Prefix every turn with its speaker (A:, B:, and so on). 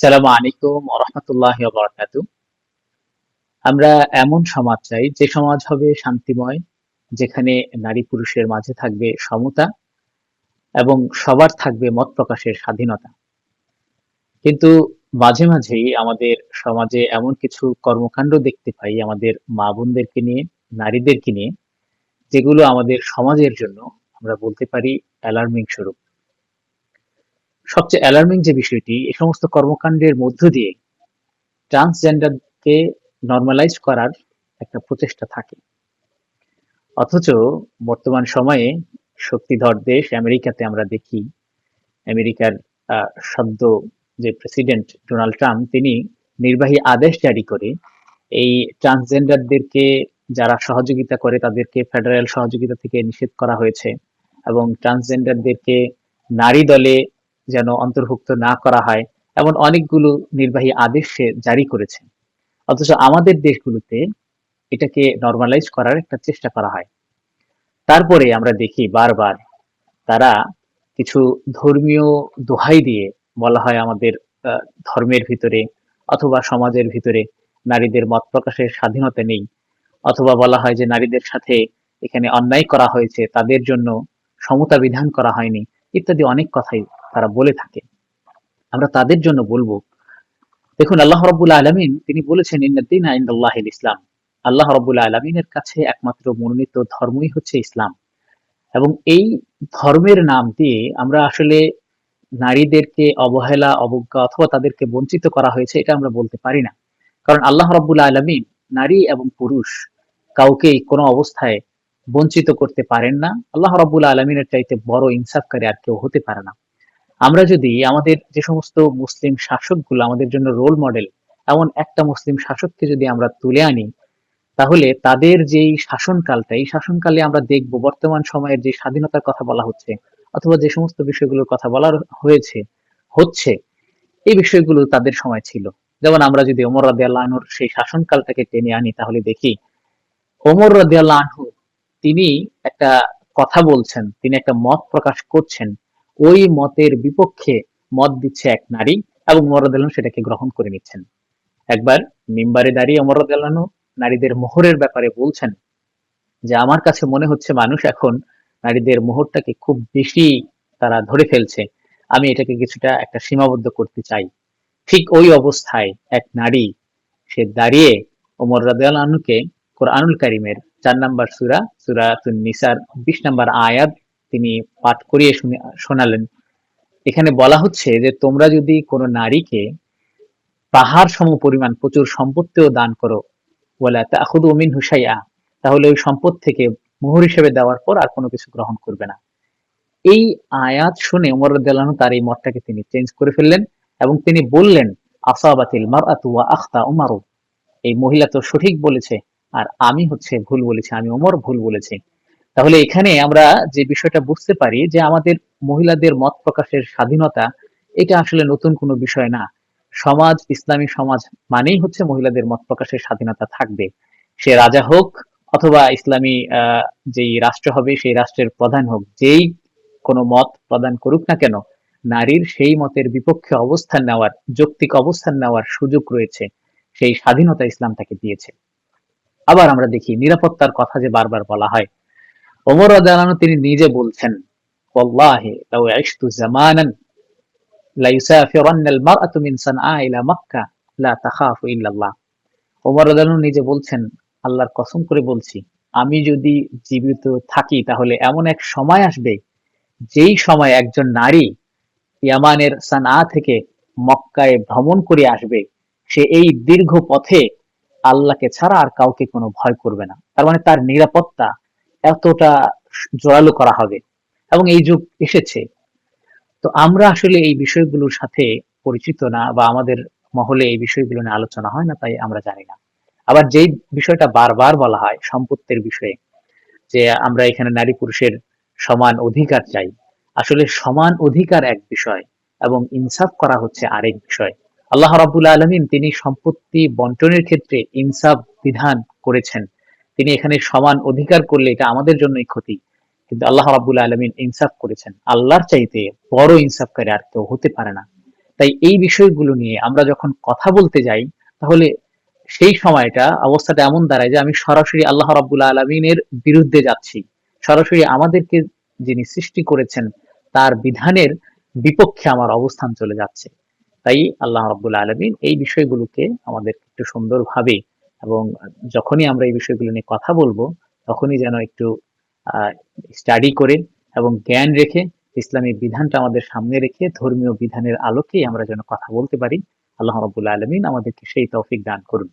A: সালামু আলাইকুম রহমতুল্লাহ আমরা এমন সমাজ চাই, যে সমাজ হবে শান্তিময়, যেখানে নারী পুরুষের মাঝে থাকবে সমতা এবং সবার থাকবে মত প্রকাশের স্বাধীনতা। কিন্তু মাঝে মাঝেই আমাদের সমাজে এমন কিছু কর্মকাণ্ড দেখতে পাই আমাদের মা বোনদেরকে নিয়ে, নারীদেরকে নিয়ে, যেগুলো আমাদের সমাজের জন্য আমরা বলতে পারি অ্যালার্মিং স্বরূপ। সবচেয়ে অ্যালার্মিং যে বিষয়টি এই সমস্ত কর্মকাণ্ডের মধ্য দিয়ে ট্রান্সজেন্ডারকে নর্মালাইজ করার একটা প্রচেষ্টা থাকে। অথচ বর্তমান সময়ে শক্তিধর দেশ আমেরিকাতে আমরা দেখি, আমেরিকার সদ্য যে প্রেসিডেন্ট ডোনাল্ড ট্রাম্প তিনি নির্বাহী আদেশ জারি করে এই ট্রান্সজেন্ডারদেরকে যারা সহযোগিতা করে তাদেরকে ফেডারেল সহযোগিতা থেকে নিষেধ করা হয়েছে এবং ট্রান্সজেন্ডারদেরকে নারী দলে যেন অন্তর্ভুক্ত না করা হয়, এমন অনেকগুলো নির্বাহী আদেশ সে জারি করেছে। অথচ আমাদের দেশগুলোতে এটাকে নর্মালাইজ করার একটা চেষ্টা করা হয়। তারপরে আমরা দেখি বারবার তারা কিছু ধর্মীয় দোহাই দিয়ে বলা হয় আমাদের ধর্মের ভিতরে অথবা সমাজের ভিতরে নারীদের মত প্রকাশের স্বাধীনতা নেই। অথবা বলা হয় যে নারীদের সাথে এখানে অন্যায় করা হয়েছে, তাদের জন্য সমতা বিধান করা হয়নি, ইত্যাদি অনেক কথাই তারা বলে থাকে। আমরা তাদের জন্য বলব, দেখুন আল্লাহ রব্বুল আলমিন, তিনি বলেছেন ইন্দিন আইন্দাল্লাহ ইসলাম। আল্লাহ রব্বুল আলমিনের কাছে একমাত্র মনোনীত ধর্মই হচ্ছে ইসলাম। এবং এই ধর্মের নাম দিয়ে আমরা আসলে নারীদেরকে অবহেলা, অবজ্ঞা অথবা তাদেরকে বঞ্চিত করা হয়েছে, এটা আমরা বলতে পারি না। কারণ আল্লাহ রব্বুল আলমিন নারী এবং পুরুষ কাউকে কোনো অবস্থায় বঞ্চিত করতে পারেন না। আল্লাহ রব্বুল আলমিনের চাইতে বড় ইনসাফকারী আর কেউ হতে পারে না। আমরা যদি আমাদের যে সমস্ত মুসলিম শাসকগুলো আমাদের জন্য রোল মডেল এমন একটা মুসলিম শাসককে যদি আমরা তুলে আনি, তাহলে তাদের যেই শাসনকালটা, এই শাসনকালে আমরা দেখব বর্তমান সময়ের যে স্বাধীনতার কথা বলা হচ্ছে, অথবা যে সমস্ত বিষয়গুলোর কথা বলা হয়েছে, হচ্ছে, এই বিষয়গুলো তাদের সময় ছিল। যেমন আমরা যদি ওমর রাদিয়াল্লাহ সেই শাসনকালটাকে টেনে আনি, তাহলে দেখি, ওমর রাদিয়াল্লাহ তিনি একটা কথা বলছেন, তিনি একটা মত প্রকাশ করছেন ওই মতের বিপক্ষে মত দিচ্ছে এক নারী এবং মরদালান সেটাকে গ্রহণ করে নিচ্ছেন। একবার মিম্বারে দাঁড়িয়ে অমরদালানো নারীদের মোহরের ব্যাপারে বলছেন যে, আমার কাছে মনে হচ্ছে মানুষ এখন নারীদের মোহরটাকে খুব বেশি তারা ধরে ফেলছে। আমি এটাকে কিছুটা একটা সীমাবদ্ধ করতে চাই। ঠিক ওই অবস্থায় এক নারী সে দাঁড়িয়ে ওমর রাদুকে কোরআনুল কারিমের চার নাম্বার সুরা সুরা নিসার, বিশ নাম্বার আয়াত তিনি পাঠ করিয়ে শোনালেন। এখানে বলা হচ্ছে যে, তোমরা যদি কোনো নারীকে পাহাড় সম পরিমাণ প্রচুর সম্পত্তিও দান করো বলে তাহুদ ওমিন হুসাইয়া তাহলে ওই সম্পদ থেকে মোহর হিসেবে দেওয়ার পর আর কোনো কিছু গ্রহণ করবে না। এই আয়াত শুনে উমর রদাহ তার এই মতটাকে তিনি চেঞ্জ করে ফেললেন এবং তিনি বললেন, আসাবাতিল মার আতুয়া আখতা উমারু। এই মহিলা তো সঠিক বলেছে, আর আমি হচ্ছে ভুল বলেছি, আমি ওমর ভুল বলেছি। তাহলে এখানে আমরা যে বিষয়টা বুঝতে পারি যে আমাদের মহিলাদের মত প্রকাশের স্বাধীনতা, এটা আসলে নতুন কোনো বিষয় না। সমাজ, ইসলামী সমাজ মানেই হচ্ছে মহিলাদের মত প্রকাশের স্বাধীনতা থাকবে। সে রাজা হোক অথবা ইসলামী যেই রাষ্ট্র হবে, সেই রাষ্ট্রের প্রধান হোক, যেই কোনো মত প্রদান করুক না কেন, নারীর সেই মতের বিপক্ষে অবস্থান নেওয়ার, যৌক্তিক অবস্থান নেওয়ার সুযোগ রয়েছে। সেই স্বাধীনতা ইসলাম তাকে দিয়েছে। আবার আমরা দেখি, নিরাপত্তার কথা যে বারবার বলা হয় ওমর রাদিয়াল্লাহু তিনি নিজে বলছেন, ওয়াল্লাহি লাউ ইশতু জামানান লা ইউসাফিরান্না আল মারআতু মিন সানআ ইলা মক্কা, লা তাখাফু ইল্লাল্লাহ। ওমর রাদিয়াল্লাহু নিজে বলছেন, আল্লাহর কসম করে বলছি, আমি যদি জীবিত থাকি তাহলে এমন এক সময় আসবে, যেই সময় একজন নারী ইয়ামানের সানআ থেকে মক্কায় ভ্রমণ করে আসবে, সে এই দীর্ঘ পথে আল্লাহকে ছাড়া আর কাউকে কোনো ভয় করবে না। তার মানে তার নিরাপত্তা এতটা জোরালো করা হবে। এবং এই যুগ এসেছে। তো আমরা আসলে এই বিষয়গুলোর সাথে পরিচিত না বা আমাদের মহলে এই বিষয়গুলো নিয়ে আলোচনা হয় না, তাই আমরা জানি না। আবার যেই বিষয়টা বারবার বলা হয় সম্পত্তির বিষয়ে, যে আমরা এখানে নারী পুরুষের সমান অধিকার চাই। আসলে সমান অধিকার এক বিষয় এবং ইনসাফ করা হচ্ছে আরেক বিষয়। আল্লাহ রাবুল আলমিন তিনি সম্পত্তি বন্টনের ক্ষেত্রে ইনসাফ বিধান করেছেন। তিনি এখানে সমান অধিকার করলে এটা আমাদের জন্যই ক্ষতি। কিন্তু আল্লাহ রাবুল আলমিন ইনসাফ করেছেন। আল্লাহর চাইতে বড় ইনসাফকারী আর কেউ হতে পারে না। তাই এই বিষয়গুলো নিয়ে আমরা যখন কথা বলতে যাই, তাহলে সেই সময়টা, অবস্থাটা এমন দাঁড়ায় যে আমি সরাসরি আল্লাহ রাব্বুল আলমিনের বিরুদ্ধে যাচ্ছি। সরাসরি আমাদেরকে যিনি সৃষ্টি করেছেন, তার বিধানের বিপক্ষে আমার অবস্থান চলে যাচ্ছে। তাই আল্লাহ রাব্বুল আলমিন এই বিষয়গুলোকে আমাদের একটু সুন্দরভাবে এবং যখনই আমরা এই বিষয়গুলো নিয়ে কথা বলব, তখনই যেন একটু স্টাডি করে এবং জ্ঞান রেখে ইসলামী বিধানটা আমাদের সামনে রেখে ধর্মীয় বিধানের আলোকেই আমরা যেন কথা বলতে পারি। আল্লাহ রবুল্লা আলমিন আমাদেরকে সেই তৌফিক দান করুন।